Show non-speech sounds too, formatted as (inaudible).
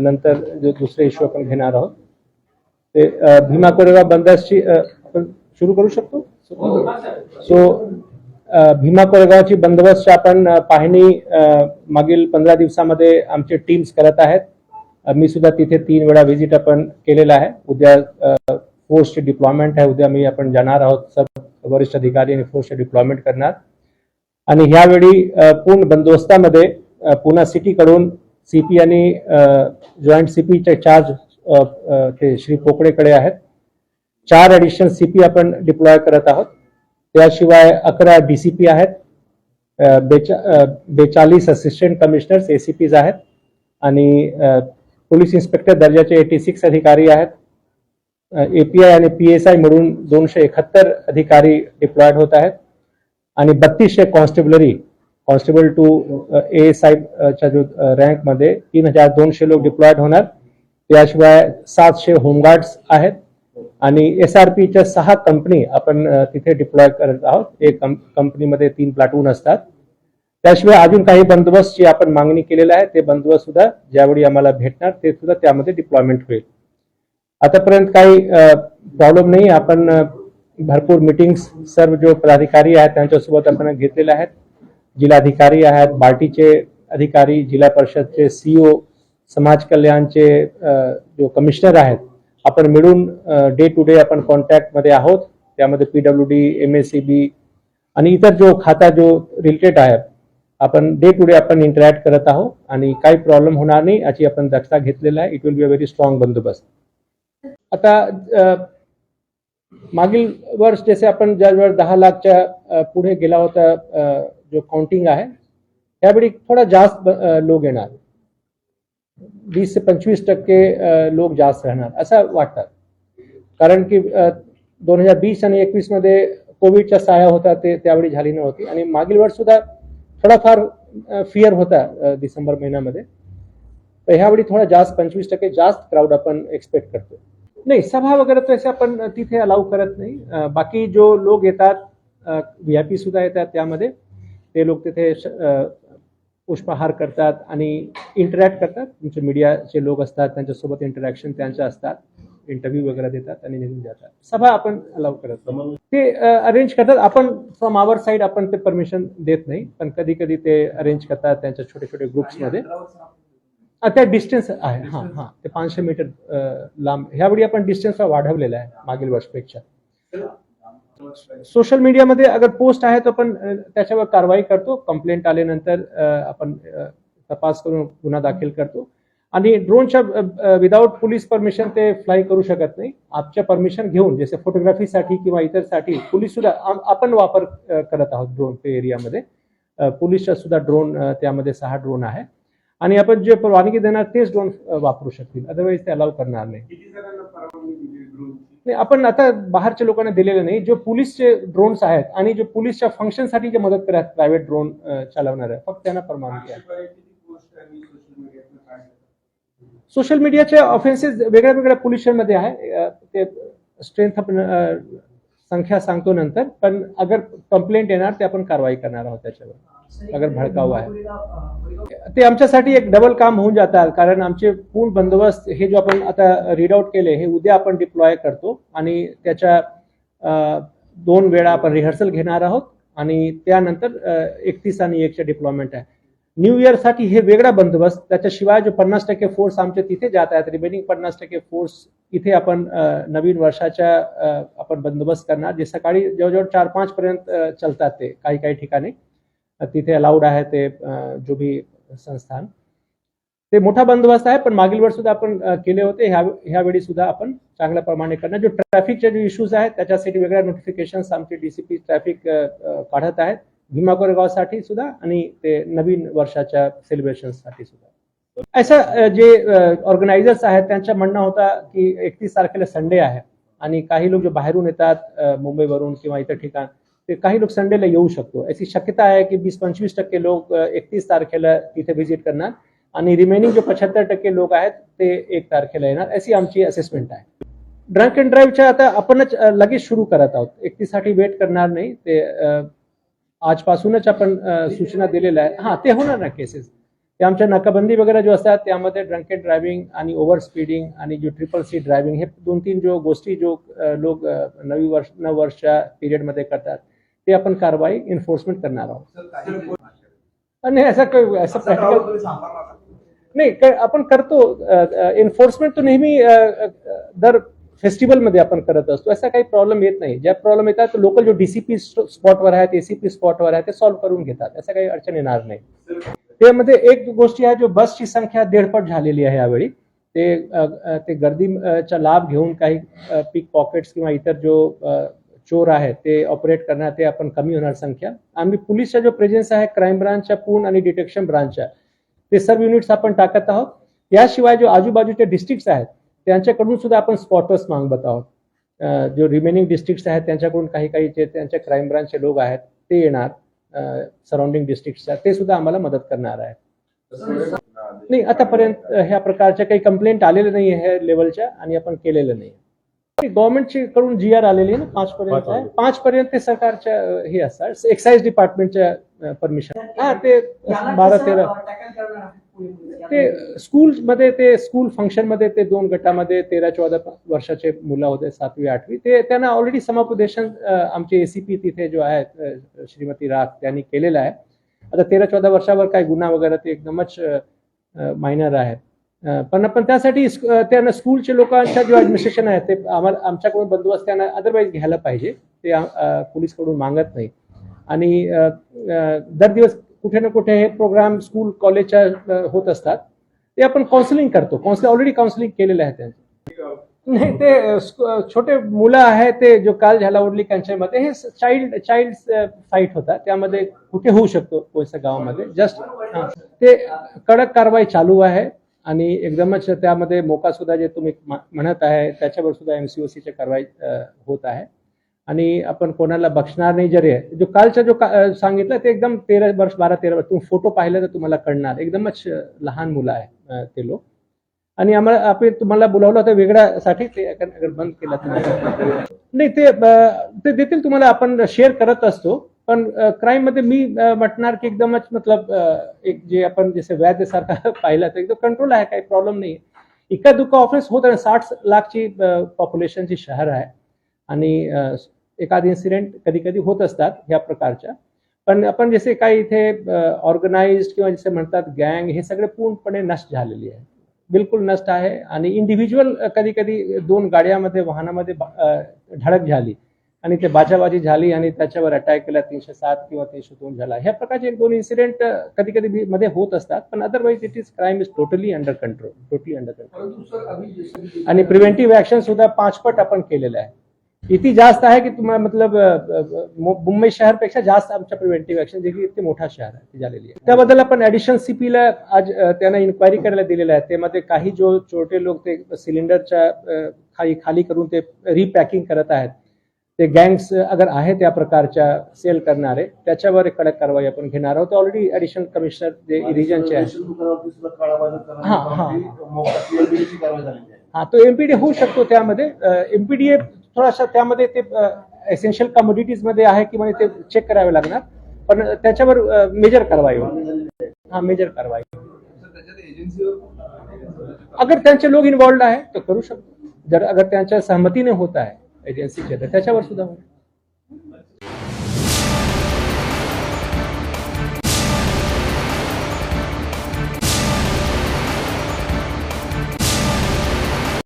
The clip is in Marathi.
नंतर जो दुसरे इश्यू आपण घेणार आहोत ते भीमा कोरेगाव बंदरची आपण सुरू करू शकतो? सो भीमा कोरेगावची बंदोबस्त आपण पाहणी मागील पंधरा दिवसामध्ये आमचे टीम्स करत आहेत. मी सुद्धा तिथे तीन वेळा व्हिजिट आपण केलेला आहे. उद्या फोर्सचे डिप्लॉयमेंट आहे. उद्या मी आपण जाणार आहोत. सर्व वरिष्ठ अधिकारी आणि फोर्सचे डिप्लॉयमेंट करणार. आणि ह्यावेळी पूर्ण बंदोबस्तामध्ये अ, सिटीकडून सीपी आणि जॉईंट सीपीचे चार्ज ते श्री पोकळेकडे आहेत. चार ॲडिशनल सीपी आपण डिप्लॉय करत आहोत. त्याशिवाय अकरा डीसीपी आहेत. बेचा बेचाळीस असिस्टंट कमिशनर्स एसीपीज आहेत. आणि पोलीस इन्स्पेक्टर दर्जाचे एटी सिक्स अधिकारी आहेत. ए पी आय आणि पी एस मिळून दोनशे एकाहत्तर अधिकारी डिप्लॉयड होत आहेत. आणि बत्तीसशे कॉन्स्टेबलरी कॉन्स्टेबल टू ए साहेबच्या जो रँकमध्ये तीन हजार दोनशे लोक डिप्लॉयड होणार. त्याशिवाय सातशे होमगार्ड्स आहेत. आणि एस आर पीच्या सहा कंपनी आपण तिथे डिप्लॉय करत आहोत. एक कंपनीमध्ये तीन प्लाटून असतात. त्याशिवाय अजून काही बंदोबस्तची आपण मागणी केलेला आहे ते बंदोबस्त सुद्धा ज्यावेळी आम्हाला भेटणार ते सुद्धा त्यामध्ये डिप्लॉयमेंट होईल. आतापर्यंत काही प्रॉब्लेम नाही. आपण भरपूर मिटिंग्स सर्व जो पदाधिकारी आहेत त्यांच्यासोबत आपण घेतलेले आहेत. जिल्हाधिकारी आहेत बार्टीचे अधिकारी जिल्हा परिषदचे सीओ समाज कल्याणचे जो कमिशनर आहेत आपण मिळून डे टू डे आपण कॉन्टॅक्टमध्ये आहोत. त्यामध्ये P W D M S C B आणि इतर जो खाता जो रिलेटेड आहे आपण डे टू डे आपण इंटरॅक्ट करत आहोत आणि काही प्रॉब्लेम होणार नाही याची आपण दक्षता घेतलेला आहे. It will be a very strong बंदोबस्त. आता मागील वर्ष जसे आपण ज्यावेळेस दहा लाखच्या पुढे गेला होता जो काउंटिंग आहे त्यावेळी थोडा जास्त लोक येणार. वीस ते पंचवीस टक्के लोक जास्त राहणार असं वाटतात. कारण की दोन हजार वीस आणि एकवीसमध्ये कोविडच्या साया होता ते त्यावेळी झाली नव्हती. आणि मागील वर्ष सुद्धा थोडाफार फिअर होता डिसेंबर महिन्यामध्ये. तर ह्यावेळी थोडा जास्त पंचवीस टक्के जास्त क्राऊड आपण एक्सपेक्ट करतो नाही सभा वगैरे तसे आपण तिथे अलाव करत नाही. बाकी जो लोक येतात व्ही आय पी सुद्धा येतात त्यामध्ये. ते लोक तिथे पुष्पहार करतात आणि इंटरॅक्ट करतात. तुमचे मीडियाचे लोक असतात त्यांच्यासोबत इंटरॅक्शन त्यांचे असतात. इंटरव्ह्यू वगैरे देतात आणि निघून जातात. सभा आपण अलाउ करत. ते अरेंज करतात. आपण फ्रॉम आवर साईड आपण ते परमिशन देत नाही. पण कधी कधी ते अरेंज करतात त्यांच्या छोटे छोटे ग्रुप्समध्ये त्या डिस्टन्स आहे. हा हा. ते पाचशे मीटर लांब. ह्यावेळी आपण डिस्टन्स वाढवलेला आहे मागील वर्षपेक्षा. सोशल मीडियामध्ये अगर पोस्ट आहे तर आपण त्याच्यावर कारवाई करतो. कंप्लेंट आल्यानंतर आपण तपास करून गुन्हा दाखल करतो. आणि ड्रोनच्या विदाऊट पोलीस परमिशन ते फ्लाय करू शकत नाही. आपच्या परमिशन घेऊन जसे फोटोग्राफीसाठी किंवा इतरसाठी पोलीस सुद्धा आपण वापर करत आहोत ड्रोन ते एरियामध्ये पोलीसच्या सुद्धा ड्रोन त्यामध्ये सहा ड्रोन आहे. आणि आपण जे परवानगी देणार तेच ड्रोन वापरू शकतील. अदरवाईज ते अलाव करणार नाही. आपण आता बाहेरच्या लोकांना दिलेले नाही. जो पोलीसचे ड्रोन्स आहेत आणि जो पोलीसच्या फंक्शनसाठी जे मदत करतात प्रायव्हेट ड्रोन चालवणार आहे फक्त त्यांना परवानगी आहे. सोशल मीडियाचे ऑफेन्सेस वेगळ्या वेगळ्या पोल्युशनमध्ये आहे. ते स्ट्रेंथ संख्या सांगतो नंतर पण अगर कंप्लेंट येणार ते आपण कारवाई करणार आहोत त्याच्यावर. अगर भडकाव आहे. ते आमच्यासाठी एक डबल काम होऊन जातात कारण आमचे पूर्ण बंदोबस्त हे जो आपण आता रीड आउट केले हे उद्या आपण डिप्लॉय करतो आणि त्याच्या दोन वेळा आपण रिहर्सल घेणार आहोत आणि त्यानंतर एकतीस आणि एकच्या डिप्लॉयमेंट आहे. न्यू इयरसाठी हे वेगळा बंदोबस्त त्याच्याशिवाय जो पन्नास टक्के फोर्स आमचे तिथे जात आहेत रिमेनिंग पन्नास टक्के फोर्स इथे आपण नवीन वर्षाच्या आपण बंदोबस्त करणार. जे सकाळी जवळजवळ चार पाच पर्यंत चलतात चालतात ते काही काही ठिकाणी. तिथे अलाउड आहे ते जो भी संस्थान. ते मोठा बंदोबस्त आहे पण मागील वर्ष सुद्धा आपण केले होते. ह्या ह्यावेळी सुद्धा आपण चांगल्या प्रमाणे करणार. जो ट्रॅफिकचे जे इश्यूज आहेत त्याच्यासाठी वेगळ्या नोटिफिकेशन आमचे डीसीपी ट्रॅफिक काढत आहेत. भीमा कोरेगावसाठी सुद्धा आणि ते नवीन वर्षाच्या सेलिब्रेशनसाठी सुद्धा. असं जे ऑर्गनायझर्स आहेत त्यांचं म्हणणं होता की एकतीस तारखेला संडे आहे. आणि काही लोक जे बाहेरून येतात मुंबईवरून किंवा इतर ठिकाण ते काही लोक संडेला येऊ शकतो. अशी शक्यता आहे की वीस पंचवीस टक्के लोक एकतीस तारखेला तिथे व्हिजिट करणार. आणि रिमेनिंग जे पचहत्तर टक्के लोक आहेत ते एक तारखेला येणार. अशी आमची असेसमेंट आहे. ड्रंक अँड ड्राईव्हच्या आता आपणच लगेच सुरू करत आहोत. एकतीससाठी वेट करणार नाही. ते आजपासूनच आपण सूचना दिलेल्या आहे हा ते होणार ना केसेस ते आमच्या नाकाबंदी वगैरे जो असतात त्यामध्ये ड्रंकेड ड्रायव्हिंग आणि ओव्हर स्पीडिंग आणि जो ट्रिपल सी ड्रायव्हिंग हे दोन तीन जो गोष्टी जो लोक नवी वर्ष नऊ वर्षच्या पिरियडमध्ये करतात ते आपण कारवाई एन्फोर्समेंट करणार आहोत. आणि असं काही असं प्रॅक्टिकल नाही आपण करतो एन्फोर्समेंट तो नेहमी दर फेस्टिवलमध्ये आपण करत असतो असा काही प्रॉब्लेम येत नाही. ज्या प्रॉब्लेम येतात लोकल जो डीसीपी स्पॉटवर आहेत एसीपी स्पॉटवर आहे ते सॉल्व्ह करून घेतात असं काही अडचण येणार नाही. त्यामध्ये एक गोष्टी आहे जो बसची संख्या दीडपट झालेली आहे यावेळी. ते ते गर्दीचा लाभ घेऊन काही पिक पॉकेट्स किंवा इतर जो चोर आहेत ते ऑपरेट करणार ते आपण कमी होणार संख्या. आम्ही पोलीसचा जो प्रेझेन्स आहे क्राईम ब्रांचच्या पूर्ण आणि डिटेक्शन ब्रांचच्या ते सर्व युनिट्स आपण टाकत आहोत. याशिवाय जो आजूबाजूचे डिस्ट्रिक्ट्स आहेत त्यांच्याकडून सुद्धा आपण स्पॉटर्स मागवत आहोत. जो रिमेनिंग डिस्ट्रिक्ट आहेत त्यांच्याकडून काही काही जे त्यांच्या क्राईम ब्रांचचे लोक आहेत ते येणार. सराउंडिंग डिस्ट्रिक्टच्या ते सुद्धा आम्हाला मदत करणार आहे नाही आतापर्यंत ह्या प्रकारच्या काही कंप्लेंट आलेले नाही आहे लेवलच्या आणि आपण केलेलं नाही गव्हर्नमेंटची कडून जी आर आलेली आहे ना पाच पर्यंत आहे. पाच पर्यंत ते सरकारच्या हे असतात एक्साईज डिपार्टमेंटच्या परमिशन हा ते बारा तेरा ते स्कूल मध्ये ते स्कूल फंक्शनमध्ये ते दोन गटामध्ये तेरा चौदा वर्षाचे मुलं होते सातवी आठवी. ते त्यांना ऑलरेडी समुपदेशन आमचे एसीपी तिथे जो आहे श्रीमती राग त्यांनी केलेला आहे. आता तेरा चौदा वर्षावर काय गुन्हा वगैरे ते एकदमच मायनर आहेत. पण आपण त्यासाठी त्यांना स्कूलचे लोकांच्या जो ऍडमिनिस्ट्रेशन आहे ते आम्हाला आमच्याकडून बंदोबस्त त्यांना अदरवाईज घ्यायला पाहिजे. ते पोलीसकडून मागत नाही. आणि दर दिवस कुठे ना कुठे हे प्रोग्राम स्कूल कॉलेजच्या होत असतात. ते आपण काउन्सिलिंग करतो. काउन्सिल ऑलरेडी काउन्सिलिंग केलेलं आहे त्यांचं. नाही ते छोटे मुलं आहेत ते जो काल झाला उडली त्यांच्यामध्ये हे चाइल्ड चाइल्ड फाईट होता. त्यामध्ये कुठे होऊ शकतो कोणत्या गावामध्ये? जस्ट ते कडक कारवाई चालू आहे आणि एकदमच त्यामध्ये मोका सुद्धा जे तुम्ही म्हणत आहे त्याच्यावर सुद्धा एमसीओसीच्या कारवाई होत आहे. आणि आपण कोणाला बक्षणार नाही जरी जो कालचा जो का- सांगितलं ते एकदम तेरा वर्ष बारा तेरा वर्ष तुम्ही फोटो पाहिले तर तुम्हाला कळणार. एकदमच लहान मुलं आहे ते लोक. आणि आम्हाला आपण तुम्हाला बोलावलं होतं वेगळ्यासाठी ते अगर बंद केलं तर. नाही ते ते देतील तुम्हाला आपण शेअर करत असतो. पण क्राईममध्ये मी म्हटणार की एकदमच मतलब एक जे आपण जसे व्याज सारखा (laughs) पाहिलं तर एकदम कंट्रोल आहे काही प्रॉब्लेम नाही. इका दुका ऑफिस होत आहे साठ लाखची पॉप्युलेशनची शहर आहे. आणि एखाद इन्सिडेंट कधी कधी होत असतात ह्या प्रकारच्या. पण आपण जसे काही इथे ऑर्गनाइज किंवा जसे म्हणतात गँग हे सगळे पूर्णपणे नष्ट झालेली आहे बिलकुल नष्ट आहे आणि इंडिव्हिज्युअल कधी कधी दोन गाड्यामध्ये वाहनामध्ये धडक झाली आणि ते बाचाबाजी झाली आणि त्याच्यावर अटॅक केला तीनशे सात किंवा तीनशे दोन झाला. ह्या प्रकारचे एक दोन इन्सिडेंट कधी कधी मध्ये होत असतात पण otherwise it is crime is totally under control totally under control आणि प्रिव्हेंटिव्ह ऍक्शन सुद्धा पाचपट आपण केलेलं आहे. इतकी जास्त आहे की तुम्हाला मतलब मुंबई शहरपेक्षा जास्त आमच्या प्रिव्हेंटिव्ह ऍक्शन जे की इतके मोठा शहर आहे ती झालेली आहे त्याबद्दल आपण ऍडिशनल सीपीला आज त्यांना इन्क्वायरी करायला दिलेलं आहे त्यामध्ये काही जो छोटे लोक ते सिलेंडरच्या खाली खाली करून ते रिपॅकिंग करत आहेत। ते गँग्स अगर आहे त्या प्रकारच्या सेल करणारे त्याच्यावर कडक कारवाई आपण घेणार आहोत। ऑलरेडी ऍडिशनल कमिशनर जे रिजनचे हा, हा. हा तो एमपीडी होऊ शकतो त्यामध्ये। एमपीडीए थोडासा त्यामध्ये ते एसेन्शियल कमोडिटीजमध्ये आहे की म्हणजे ते चेक करावे लागणार. पण त्याच्यावर मेजर कारवाई हा मेजर कारवाई. अगर त्यांचे लोक इन्वॉल्ड आहे तर करू शकतो. जर अगर त्यांच्या सहमतीने होत आहे एजन्सीच्या तर त्याच्यावर सुद्धा होईल.